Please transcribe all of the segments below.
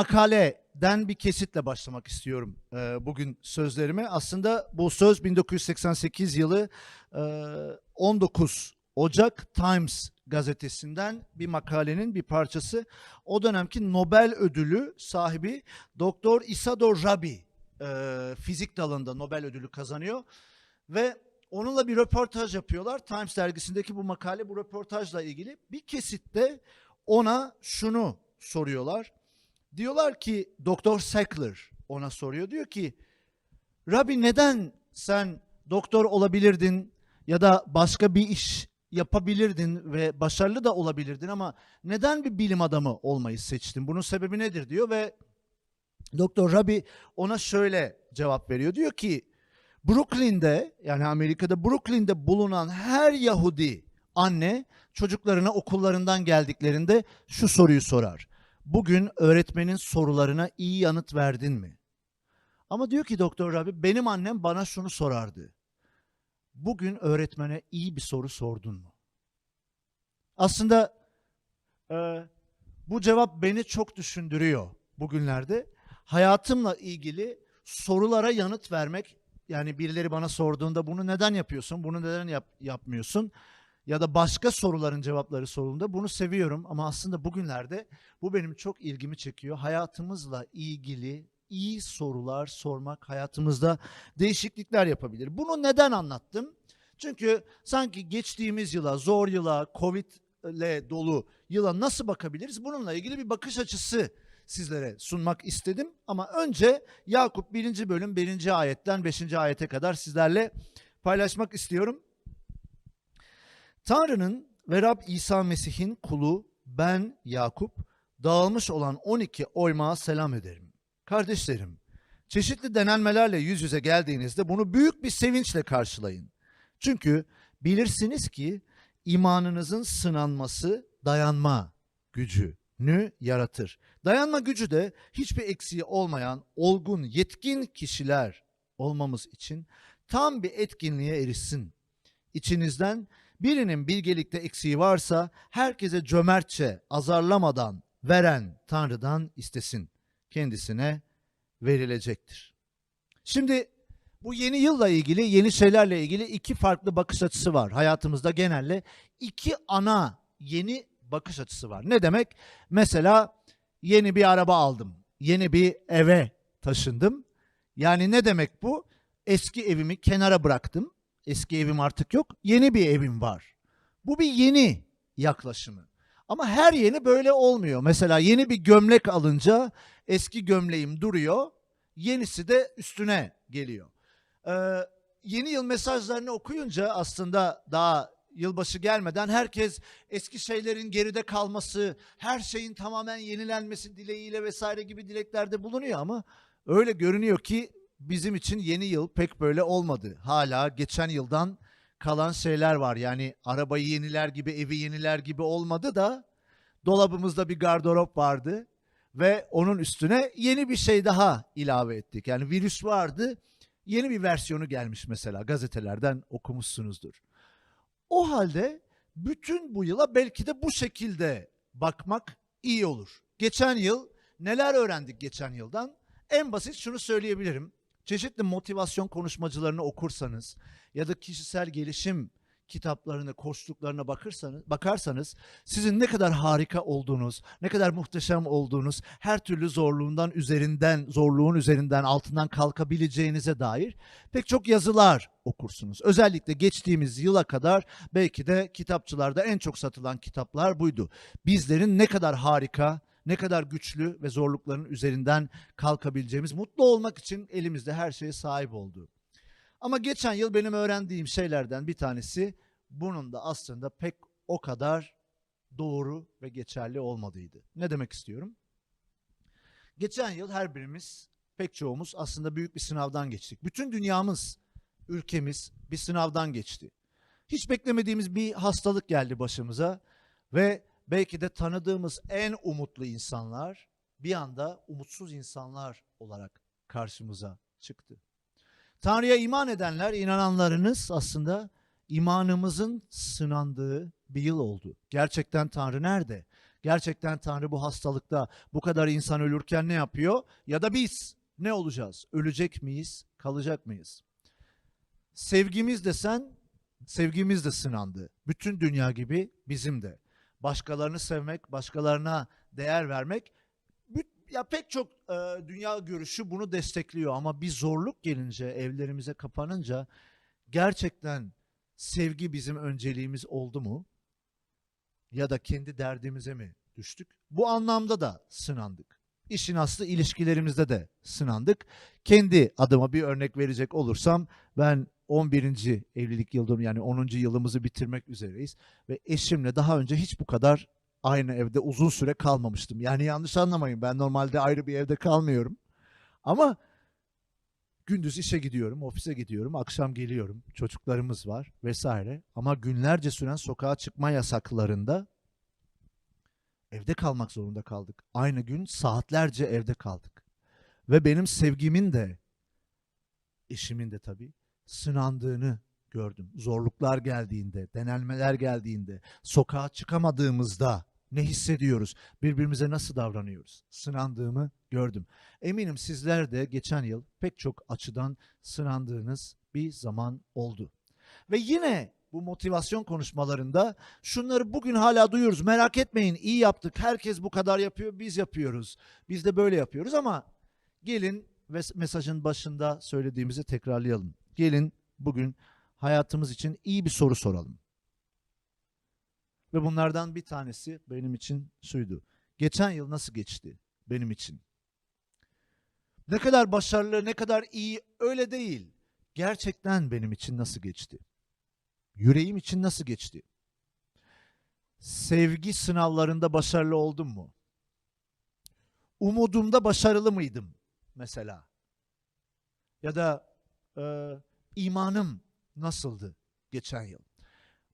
Makaleden bir kesitle başlamak istiyorum e, bugün sözlerime. Aslında bu söz 1988 yılı e, 19 Ocak Times gazetesinden bir makalenin bir parçası. O dönemki Nobel ödülü sahibi Doktor Isador Rabi e, fizik dalında Nobel ödülü kazanıyor ve onunla bir röportaj yapıyorlar. Times dergisindeki bu makale bu röportajla ilgili bir kesitte ona şunu soruyorlar. Diyorlar ki Doktor Sackler ona soruyor. Diyor ki Rabbi neden sen doktor olabilirdin ya da başka bir iş yapabilirdin ve başarılı da olabilirdin ama neden bir bilim adamı olmayı seçtin? Bunun sebebi nedir diyor ve Doktor Rabbi ona şöyle cevap veriyor. Diyor ki Brooklyn'de yani Amerika'da Brooklyn'de bulunan her Yahudi anne çocuklarına okullarından geldiklerinde şu soruyu sorar. Bugün öğretmenin sorularına iyi yanıt verdin mi? Ama diyor ki Doktor Rabbi benim annem bana şunu sorardı. Bugün öğretmene iyi bir soru sordun mu? Aslında e, bu cevap beni çok düşündürüyor bugünlerde. Hayatımla ilgili sorulara yanıt vermek yani birileri bana sorduğunda bunu neden yapıyorsun, bunu neden yap, yapmıyorsun ya da başka soruların cevapları sorulduğunda bunu seviyorum ama aslında bugünlerde bu benim çok ilgimi çekiyor. Hayatımızla ilgili iyi sorular sormak hayatımızda değişiklikler yapabilir. Bunu neden anlattım? Çünkü sanki geçtiğimiz yıla, zor yıla, Covid ile dolu yıla nasıl bakabiliriz? Bununla ilgili bir bakış açısı sizlere sunmak istedim. Ama önce Yakup 1. bölüm 1. ayetten 5. ayete kadar sizlerle paylaşmak istiyorum. Tanrı'nın ve Rab İsa Mesih'in kulu ben Yakup dağılmış olan 12 oymağa selam ederim. Kardeşlerim, çeşitli denenmelerle yüz yüze geldiğinizde bunu büyük bir sevinçle karşılayın. Çünkü bilirsiniz ki imanınızın sınanması dayanma gücünü yaratır. Dayanma gücü de hiçbir eksiği olmayan olgun, yetkin kişiler olmamız için tam bir etkinliğe erişsin. İçinizden birinin bilgelikte eksiği varsa herkese cömertçe, azarlamadan veren Tanrı'dan istesin. Kendisine verilecektir. Şimdi bu yeni yılla ilgili, yeni şeylerle ilgili iki farklı bakış açısı var. Hayatımızda genelde iki ana yeni bakış açısı var. Ne demek? Mesela yeni bir araba aldım. Yeni bir eve taşındım. Yani ne demek bu? Eski evimi kenara bıraktım. Eski evim artık yok. Yeni bir evim var. Bu bir yeni yaklaşımı. Ama her yeni böyle olmuyor. Mesela yeni bir gömlek alınca eski gömleğim duruyor. Yenisi de üstüne geliyor. Ee, yeni yıl mesajlarını okuyunca aslında daha yılbaşı gelmeden herkes eski şeylerin geride kalması, her şeyin tamamen yenilenmesi dileğiyle vesaire gibi dileklerde bulunuyor ama öyle görünüyor ki bizim için yeni yıl pek böyle olmadı. Hala geçen yıldan kalan şeyler var. Yani arabayı yeniler gibi, evi yeniler gibi olmadı da dolabımızda bir gardırop vardı ve onun üstüne yeni bir şey daha ilave ettik. Yani virüs vardı, yeni bir versiyonu gelmiş mesela gazetelerden okumuşsunuzdur. O halde bütün bu yıla belki de bu şekilde bakmak iyi olur. Geçen yıl neler öğrendik geçen yıldan? En basit şunu söyleyebilirim. Çeşitli motivasyon konuşmacılarını okursanız ya da kişisel gelişim kitaplarını, koçluklarına bakırsanız, bakarsanız sizin ne kadar harika olduğunuz, ne kadar muhteşem olduğunuz, her türlü zorluğundan üzerinden, zorluğun üzerinden altından kalkabileceğinize dair pek çok yazılar okursunuz. Özellikle geçtiğimiz yıla kadar belki de kitapçılarda en çok satılan kitaplar buydu. Bizlerin ne kadar harika, ne kadar güçlü ve zorlukların üzerinden kalkabileceğimiz, mutlu olmak için elimizde her şeye sahip olduğu. Ama geçen yıl benim öğrendiğim şeylerden bir tanesi bunun da aslında pek o kadar doğru ve geçerli olmadığıydı. Ne demek istiyorum? Geçen yıl her birimiz, pek çoğumuz aslında büyük bir sınavdan geçtik. Bütün dünyamız, ülkemiz bir sınavdan geçti. Hiç beklemediğimiz bir hastalık geldi başımıza ve belki de tanıdığımız en umutlu insanlar bir anda umutsuz insanlar olarak karşımıza çıktı. Tanrı'ya iman edenler, inananlarınız aslında imanımızın sınandığı bir yıl oldu. Gerçekten Tanrı nerede? Gerçekten Tanrı bu hastalıkta bu kadar insan ölürken ne yapıyor? Ya da biz ne olacağız? Ölecek miyiz? Kalacak mıyız? Sevgimiz desen sevgimiz de sınandı. Bütün dünya gibi bizim de. Başkalarını sevmek, başkalarına değer vermek ya pek çok e, dünya görüşü bunu destekliyor ama bir zorluk gelince, evlerimize kapanınca gerçekten sevgi bizim önceliğimiz oldu mu? Ya da kendi derdimize mi düştük? Bu anlamda da sınandık. İşin aslı ilişkilerimizde de sınandık. Kendi adıma bir örnek verecek olursam ben 11. evlilik yıldım yani 10. yılımızı bitirmek üzereyiz ve eşimle daha önce hiç bu kadar aynı evde uzun süre kalmamıştım. Yani yanlış anlamayın ben normalde ayrı bir evde kalmıyorum. Ama gündüz işe gidiyorum, ofise gidiyorum, akşam geliyorum. Çocuklarımız var vesaire. Ama günlerce süren sokağa çıkma yasaklarında evde kalmak zorunda kaldık. Aynı gün saatlerce evde kaldık. Ve benim sevgimin de eşimin de tabii sınandığını gördüm. Zorluklar geldiğinde, denelmeler geldiğinde, sokağa çıkamadığımızda ne hissediyoruz? Birbirimize nasıl davranıyoruz? Sınandığımı gördüm. Eminim sizler de geçen yıl pek çok açıdan sınandığınız bir zaman oldu. Ve yine bu motivasyon konuşmalarında şunları bugün hala duyuyoruz. Merak etmeyin iyi yaptık. Herkes bu kadar yapıyor. Biz yapıyoruz. Biz de böyle yapıyoruz ama gelin mesajın başında söylediğimizi tekrarlayalım. Gelin bugün hayatımız için iyi bir soru soralım. Ve bunlardan bir tanesi benim için şuydu. Geçen yıl nasıl geçti benim için? Ne kadar başarılı, ne kadar iyi öyle değil. Gerçekten benim için nasıl geçti? Yüreğim için nasıl geçti? Sevgi sınavlarında başarılı oldum mu? Umudumda başarılı mıydım mesela? Ya da e, imanım nasıldı geçen yıl?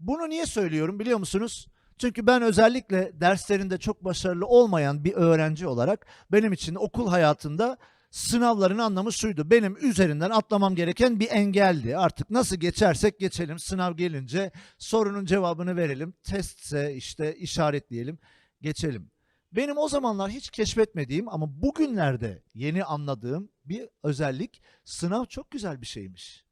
Bunu niye söylüyorum biliyor musunuz? Çünkü ben özellikle derslerinde çok başarılı olmayan bir öğrenci olarak benim için okul hayatında sınavların anlamı şuydu. Benim üzerinden atlamam gereken bir engeldi. Artık nasıl geçersek geçelim. Sınav gelince sorunun cevabını verelim. Testse işte işaretleyelim, geçelim. Benim o zamanlar hiç keşfetmediğim ama bugünlerde yeni anladığım bir özellik sınav çok güzel bir şeymiş.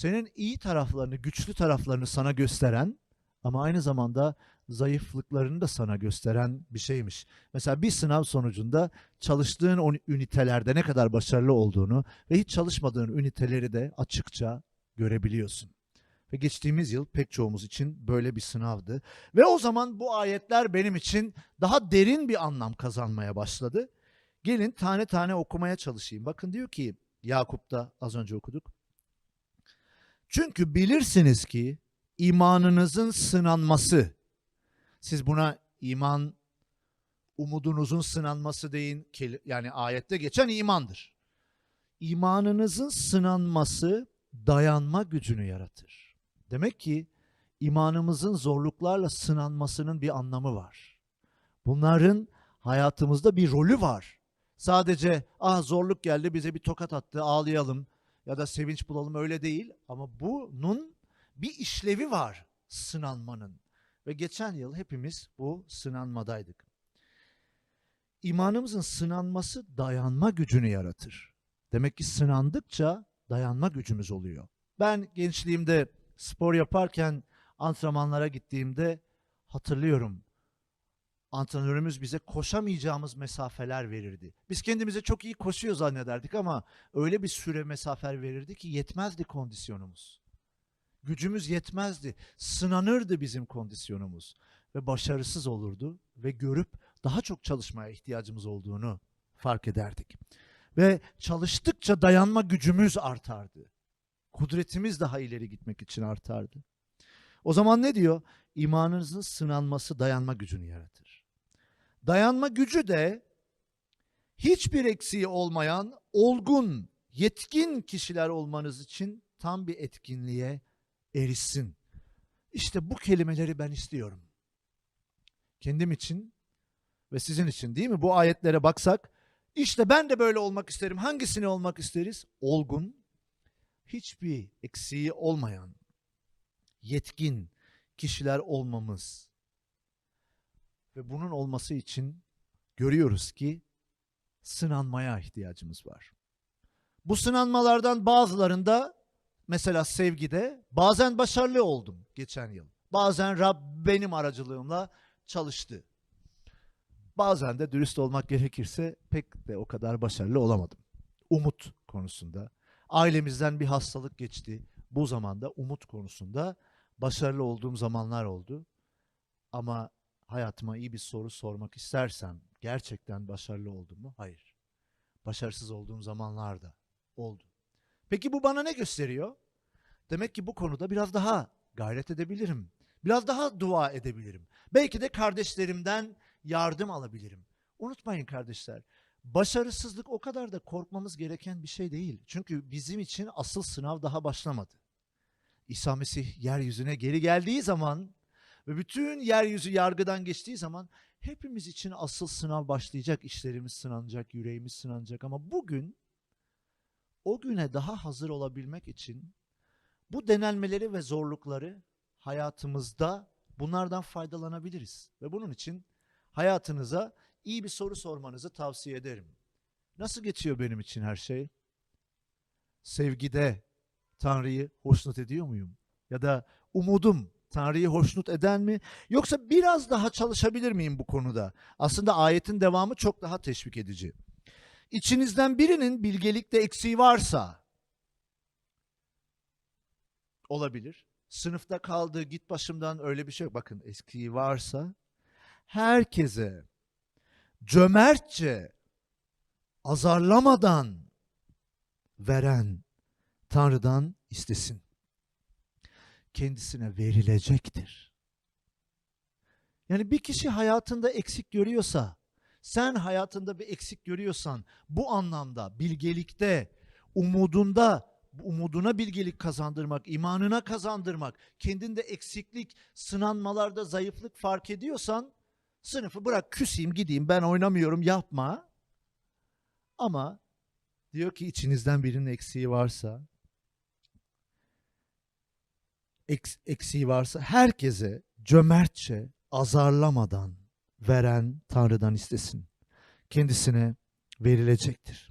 Senin iyi taraflarını, güçlü taraflarını sana gösteren ama aynı zamanda zayıflıklarını da sana gösteren bir şeymiş. Mesela bir sınav sonucunda çalıştığın ünitelerde ne kadar başarılı olduğunu ve hiç çalışmadığın üniteleri de açıkça görebiliyorsun. Ve geçtiğimiz yıl pek çoğumuz için böyle bir sınavdı. Ve o zaman bu ayetler benim için daha derin bir anlam kazanmaya başladı. Gelin tane tane okumaya çalışayım. Bakın diyor ki Yakup'ta az önce okuduk. Çünkü bilirsiniz ki imanınızın sınanması, siz buna iman umudunuzun sınanması deyin, yani ayette geçen imandır. İmanınızın sınanması dayanma gücünü yaratır. Demek ki imanımızın zorluklarla sınanmasının bir anlamı var. Bunların hayatımızda bir rolü var. Sadece ah zorluk geldi bize bir tokat attı ağlayalım ya da sevinç bulalım öyle değil ama bunun bir işlevi var sınanmanın. Ve geçen yıl hepimiz bu sınanmadaydık. İmanımızın sınanması dayanma gücünü yaratır. Demek ki sınandıkça dayanma gücümüz oluyor. Ben gençliğimde spor yaparken antrenmanlara gittiğimde hatırlıyorum. Antrenörümüz bize koşamayacağımız mesafeler verirdi. Biz kendimize çok iyi koşuyor zannederdik ama öyle bir süre mesafe verirdi ki yetmezdi kondisyonumuz. Gücümüz yetmezdi. Sınanırdı bizim kondisyonumuz ve başarısız olurdu ve görüp daha çok çalışmaya ihtiyacımız olduğunu fark ederdik. Ve çalıştıkça dayanma gücümüz artardı. Kudretimiz daha ileri gitmek için artardı. O zaman ne diyor? İmanınızın sınanması dayanma gücünü yaratır. Dayanma gücü de hiçbir eksiği olmayan olgun, yetkin kişiler olmanız için tam bir etkinliğe erişsin. İşte bu kelimeleri ben istiyorum. Kendim için ve sizin için değil mi? Bu ayetlere baksak işte ben de böyle olmak isterim. Hangisini olmak isteriz? Olgun, hiçbir eksiği olmayan, yetkin kişiler olmamız. Ve bunun olması için görüyoruz ki sınanmaya ihtiyacımız var. Bu sınanmalardan bazılarında mesela sevgide bazen başarılı oldum geçen yıl. Bazen Rab benim aracılığımla çalıştı. Bazen de dürüst olmak gerekirse pek de o kadar başarılı olamadım. Umut konusunda. Ailemizden bir hastalık geçti. Bu zamanda umut konusunda başarılı olduğum zamanlar oldu. Ama hayatıma iyi bir soru sormak istersem gerçekten başarılı oldum mu? Hayır. Başarısız olduğum zamanlar da oldu. Peki bu bana ne gösteriyor? Demek ki bu konuda biraz daha gayret edebilirim. Biraz daha dua edebilirim. Belki de kardeşlerimden yardım alabilirim. Unutmayın kardeşler, başarısızlık o kadar da korkmamız gereken bir şey değil. Çünkü bizim için asıl sınav daha başlamadı. İsa Mesih yeryüzüne geri geldiği zaman ve bütün yeryüzü yargıdan geçtiği zaman hepimiz için asıl sınav başlayacak. İşlerimiz sınanacak, yüreğimiz sınanacak ama bugün o güne daha hazır olabilmek için bu denelmeleri ve zorlukları hayatımızda bunlardan faydalanabiliriz. Ve bunun için hayatınıza iyi bir soru sormanızı tavsiye ederim. Nasıl geçiyor benim için her şey? Sevgide Tanrı'yı hoşnut ediyor muyum? Ya da umudum Tanrı'yı hoşnut eden mi? Yoksa biraz daha çalışabilir miyim bu konuda? Aslında ayetin devamı çok daha teşvik edici. İçinizden birinin bilgelikte eksiği varsa olabilir. Sınıfta kaldığı git başımdan öyle bir şey yok. Bakın eksiği varsa herkese cömertçe azarlamadan veren Tanrı'dan istesin. Kendisine verilecektir. Yani bir kişi hayatında eksik görüyorsa, sen hayatında bir eksik görüyorsan bu anlamda bilgelikte, umudunda, umuduna bilgelik kazandırmak, imanına kazandırmak, kendinde eksiklik, sınanmalarda zayıflık fark ediyorsan sınıfı bırak küseyim gideyim ben oynamıyorum yapma. Ama diyor ki içinizden birinin eksiği varsa eks- eksiği varsa herkese cömertçe azarlamadan veren Tanrı'dan istesin. Kendisine verilecektir.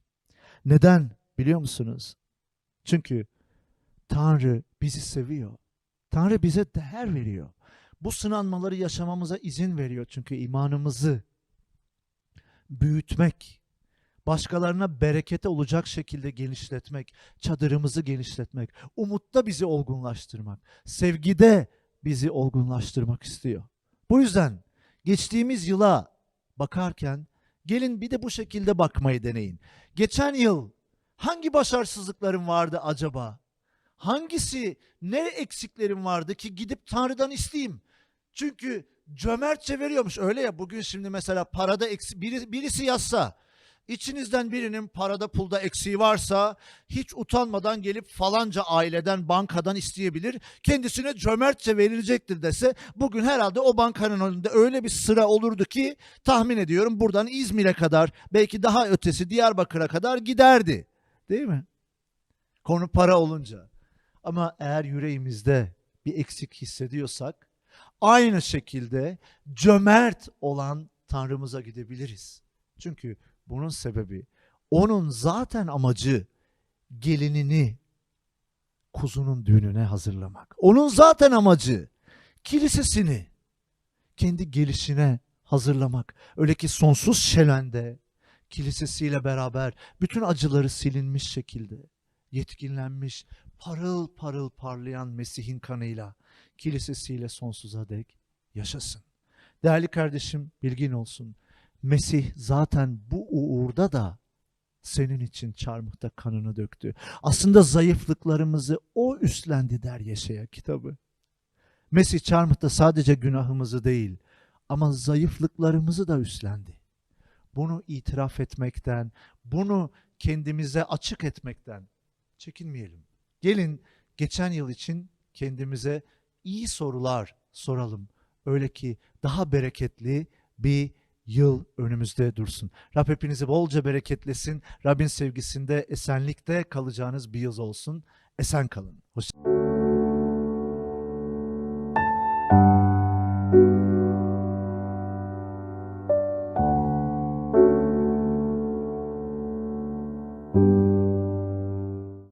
Neden biliyor musunuz? Çünkü Tanrı bizi seviyor. Tanrı bize değer veriyor. Bu sınanmaları yaşamamıza izin veriyor çünkü imanımızı büyütmek, başkalarına berekete olacak şekilde genişletmek, çadırımızı genişletmek, umutta bizi olgunlaştırmak, sevgide bizi olgunlaştırmak istiyor. Bu yüzden geçtiğimiz yıla bakarken gelin bir de bu şekilde bakmayı deneyin. Geçen yıl hangi başarısızlıklarım vardı acaba? Hangisi, ne eksiklerim vardı ki gidip Tanrı'dan isteyeyim? Çünkü cömertçe veriyormuş. Öyle ya bugün şimdi mesela parada eksi, biri, birisi yazsa İçinizden birinin parada pulda eksiği varsa hiç utanmadan gelip falanca aileden bankadan isteyebilir. Kendisine cömertçe verilecektir dese bugün herhalde o bankanın önünde öyle bir sıra olurdu ki tahmin ediyorum buradan İzmir'e kadar belki daha ötesi Diyarbakır'a kadar giderdi. Değil mi? Konu para olunca. Ama eğer yüreğimizde bir eksik hissediyorsak aynı şekilde cömert olan Tanrımıza gidebiliriz. Çünkü bunun sebebi onun zaten amacı gelinini kuzunun düğününe hazırlamak. Onun zaten amacı kilisesini kendi gelişine hazırlamak. Öyle ki sonsuz şelende kilisesiyle beraber bütün acıları silinmiş şekilde yetkinlenmiş, parıl parıl parlayan Mesih'in kanıyla kilisesiyle sonsuza dek yaşasın. Değerli kardeşim bilgin olsun. Mesih zaten bu uğurda da senin için çarmıhta kanını döktü. Aslında zayıflıklarımızı o üstlendi der Yeşaya kitabı. Mesih çarmıhta sadece günahımızı değil ama zayıflıklarımızı da üstlendi. Bunu itiraf etmekten, bunu kendimize açık etmekten çekinmeyelim. Gelin geçen yıl için kendimize iyi sorular soralım. Öyle ki daha bereketli bir yıl önümüzde dursun. Rab hepinizi bolca bereketlesin. Rabbin sevgisinde, esenlikte kalacağınız bir yıl olsun. Esen kalın. Hoşçakalın.